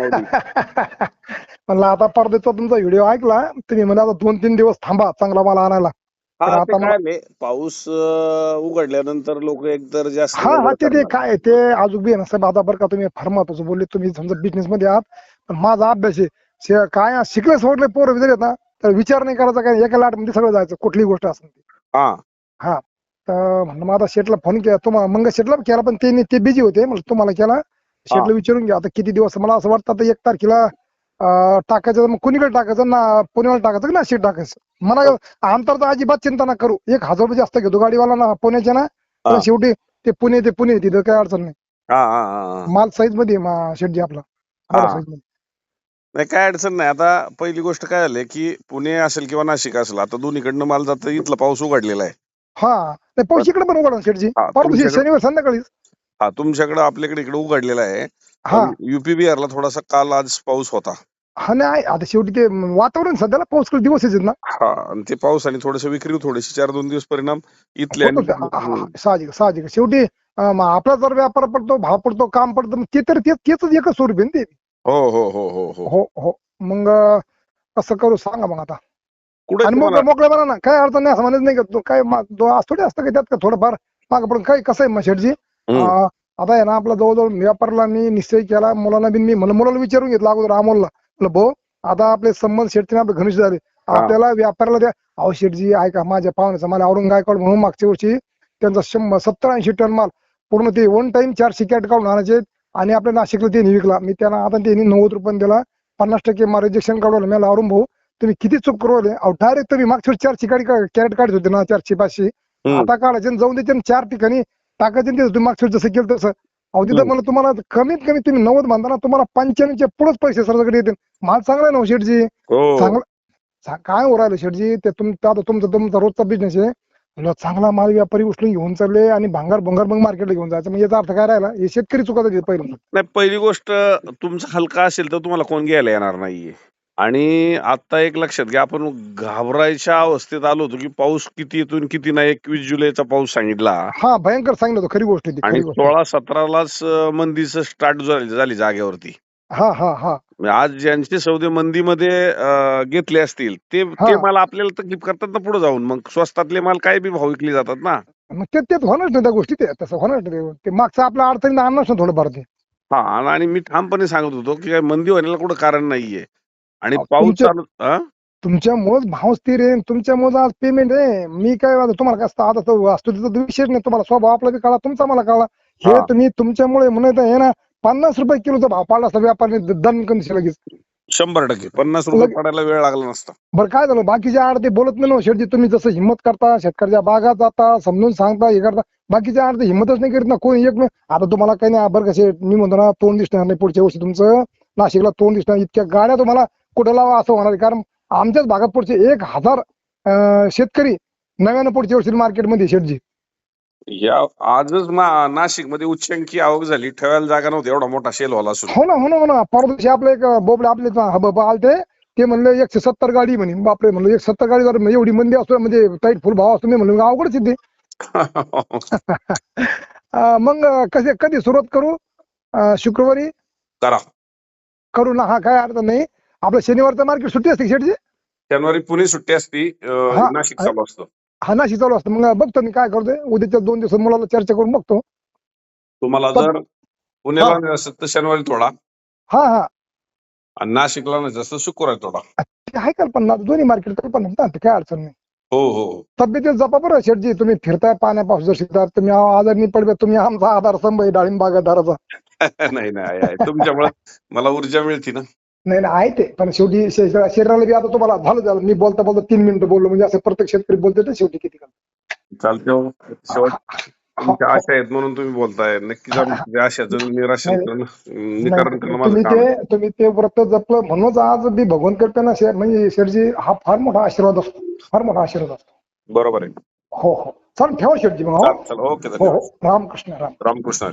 म्हणलं आता परदेचा तुमचा व्हिडिओ ऐकला तुम्ही म्हणजे आता दोन तीन दिवस थांबा चांगला माल आणायला. हा ते काय पाऊस अं, उघडल्यानंतर लोक एकतर जास्त हा हा ते ते करणार. काय ते अजून बी आहे ना साहेब आता बरं का तुम्ही फार महत्वाचं बोलले तुम्ही समजा बिझनेस मध्ये आहात पण माझा अभ्यास आहे शे- काय शिकले सोडले पोरं विचार येत ना तर विचार नाही करायचा काय एका लाटमध्ये सगळं जायचं कुठलीही गोष्ट असेल ती हा. तर म्हणलं मग आता शेटला फोन केला तुम्हाला मंग शेटला केला पण ते ते बिझी होते म्हणलं तुम्हाला केला शेटला विचारून घ्या. आता किती दिवस? मला असं वाटतं आता एक तारखेला अं, टाकायचं मग कुणीकडे टाकायचं? ना पुण्याला टाकायचं की नाशिक टाकायचं? मला अंतर तर अजिबात चिंता ना करू. एक हजार रुपये जास्त घेतो. गाडीवाला ना पुण्याच्या ना पण. शेवटी ते पुणे ते पुणे तिथं काय अडचण नाही. हा हा हा हा. माल साईजमध्ये आहे मा- शेटजी आपला. हा. बडा size मध्ये. नाही काय अडचण नाही. आता पहिली गोष्ट काय झाली की पुणे असेल किंवा नाशिक असेल आता दोन्हीकडनं माल जातं इथला पाऊस उघडलेला आहे. हा. नाही पाऊस इकडे पण उघडा शेटजी. हा, परवा दिवशी तुमच्याकडे- शनिवार संध्याकाळी हा तुमच्याकडे आपल्याकडे इकडे उघडलेला आहे. हा. युपी बिहारला थोडासा काल आज पाऊस होता. हा नाही आता शेवटी ते वातावरण सध्याला पाऊस दिवस आहेत ना. हा आणि ते पावसाने थोडस विक्री थोडीशी चार दोन दिवस परिणाम इथले होतो आणि ते. हा, हा, हा. साहजिक साहजिक. शेवटी अं, मग आपला जर व्यापार पडतो भाव पडतो काम पडतं मग ते तर ते- तेच एकच स्वरूप आहे ना ते. हो हो हो हो हो. हो हो. मग अं, कसं करू सांगा मग आता. कुठे आणि मोकळं मोकळं म्हणा ना. काय अडचण नाही असं म्हणत नाही का? तो काय मा- दो- असं थोडी असतं का त्यात का थोडंफार मागं पडून? काय कसं आहे मग शेठजी? अं, आता आहे ना आपला जवळजवळ व्यापारला मी निश्चय केला. मुलांना बी मी म्हणलं मुलाला विचारून घेतलं अगोदर अमोलला. म्हणलं भाऊ आता आपले संबंध शेठचे आपले घनिष्ठ झाले. आपल्याला व्यापाराला द्या. अहो शेठजी ऐका माझ्या पाहुण्याचा मला औरंग गायकवाड म्हणून मागच्या वर्षी त्यांचा शंभर सत्तर ऐंशी टन माल पूर्ण ते वन टाइम चारशे कॅट काढून आणायचे आणि आपल्या नाशिकला त्यांनी विकला. मी त्यांना आता त्यांनी नव्वद रुपये दिला. पन्नास टक्के मला रिजेक्शन काढवलं मला औरंग भाऊ तुम्ही किती चूक करवले अहो डायरेक्ट तुम्ही मागच्या वर्षी चारशे गाडी कॅरेट काढत होते ना चारशे पाचशे. आता काढायचे जाऊन द्यायचे चार ठिकाणी टाकायचे ते तुम्ही मागच्या वेळी जसं केलं तसं. अहो तिथं. मला तुम्हाला कमीत कमी तुम्ही नव्वद म्हणता ना तुम्हाला पंच्याण्णवच्या पुढेच पैसे सरकारकडे येतील. माल चांगला आहे ना हो शेठजी? हो. चांगला चा- काय हो राहिलं शेठजी? ते तुम आता तुमचा तुमचा रोजचा बिझनेस आहे. म्हणलं चांगला माल व्यापारी उचलून घेऊन चालले आणि भांगार भंगार मग मार्केटला घेऊन जायचं. म्हणजे याचा अर्थ काय राहिला? हे शेतकरी चुकायचं पहिलं नाही पहिली गोष्ट तुमचा हलका असेल तर तुम्हाला कोण घ्यायला येणार नाहीये. आणि आता एक लक्षात घ्या आपण घाबरायच्या अवस्थेत आलो होतो की पाऊस किती आणि किती नाही. एकवीस जुलैचा पाऊस सांगितला. हा भयंकर सांगितलं होतं. खरी गोष्ट आहे ती आणि खरी गोष्ट सोळा सतरालाच मंदीचं स्टार्ट झाली झाली जागेवरती. हा हा हा. म्हणजे आज ज्यांचे सौदे मंदीमध्ये अं, घेतले असतील ते हा. ते माल आपल्याला तकलीफ करतात ना पुढे जाऊन. मग स्वस्तातले माल काय बी भाव विकले जातात ना. मग ते तेच होणारच नाही त्या गोष्टी ते तसं होणार नाही ते. ते मागचं आपल्या आणणार ना थोडंफार ते. हा आणि- आणि मी ठामपणे सांगत होतो की काय मंदी होण्याला कुठं कारण नाहीये. आणि अहो, पाऊस तुमच्या- चालू हा? तुमच्यामुळेच भाव स्थिर आहे तुमच्यामुळे आज पेमेंट आहे. मी काय आता तुम्हाला असतं आता तो विशेष नाही. तुम्हाला स्वभाव आपला बी कळा तुमचा मला कळा. हे हा. तुम्ही तुमच्यामुळे म्हणत आहे ना पन्नास रुपये किलोचा भाव पाडला असता व्यापारी दन कमी लगेच. शंभर टक्के. पन्नास रुपये लगे- पडायला वेळ लागला नसता. बरं काय झालं? बाकीच्या आड ते बोलत नाही ना शेवटी तुम्ही जसं हिंमत करता शेतकऱ्याच्या बागात जाता समजून सांगता हे करता. बाकीच्या आड ते हिंमतच नाही करीत ना कोणी एक नाही आता तुम्हाला काही नाही बरं कसे मी म्हणतो ना तोंड दिसणार नाही पुढच्या वर्षी तुमचं. नाशिकला तोंड दिसणार इतक्या गाड्या तुम्हाला कुठं लावा असं होणार आहे. कारण आमच्याच भागात पुढचे एक हजार शेतकरी नव्यानं पुढच्या वर्षी मार्केटमध्ये शेटजी या आजच नाशिकमध्ये उच्चांकी आवक झाली. ठेवायला जागा नव्हती एवढा मोठा शेल सुरू हो ना हो ना हो ना. परवा दिवशी आपले एक बोबडे आपले आलते. ते म्हणले एकशे सत्तर गाडी म्हणे. बापरे म्हणलं एक सत्तर गाडी जर एवढी मंदी असतो म्हणजे टाईट फुल भाव असतो मी म्हणलं अवघडच ते. मग कसे कधी सुरुवात करू? शुक्रवारी? करा. करू ना हा काय अर्थ नाही. आपलं शनिवारचं मार्केट सुट्टी असते शेटची शनिवारी पुणे सुट्टी असती अं, हा. नाशिक चालू असतं. हा नाशिक चालू असतं. मग बघतो मी काय करतोय. उद्याच्या दोन दिवस मुलाला चर्चा करून बघतो. तुम्हाला पण- जर पुण्याला नाही असेल तर शनिवारी थोडा. हा हा. आणि नाशिकला नाही असं शुक्रवारी थोडा. ते आहे कल्पना. दोन्ही मार्केट कल्पना ना ते काय अडचण नाही. हो हो. हो. तब्येतीत जपा बरं शेटजी तुम्ही फिरताय पाण्यापासून जर शिकतात तुम्ही आजारी पडवे तुम्ही आमचा आधार स्तंभ आहे डाळिंब बागायतदाराचा. नाही नाही आहे, आहे. तुमच्यामुळे मला ऊर्जा मिळते ना. नाही नाही आहे ते. पण शेवटी शरीराला बी आता तुम्हाला झालं झालं. मी बोलता बोलता तीन मिनिटं बोललो. म्हणजे असं प्रत्येक शेतकरी बोलते ना शेवटी किती. चालते हो. तुमच्या आशा आहेत म्हणून तुम्ही बोलताय. नक्की जाऊन त्या आशाचं निराशन नाही. करणं. ते तुम्ही ते व्रत जपलं म्हणूनच आज बी भगवान करताना शे- म्हणजे शेठजी हा फार मोठा आशीर्वाद असतो. फार मोठा आशीर्वाद असतो. बरोबर आहे. हो हो. चल ठेवा शेठजी मग हो. ओके हो. रामकृष्ण राम. रामकृष्ण.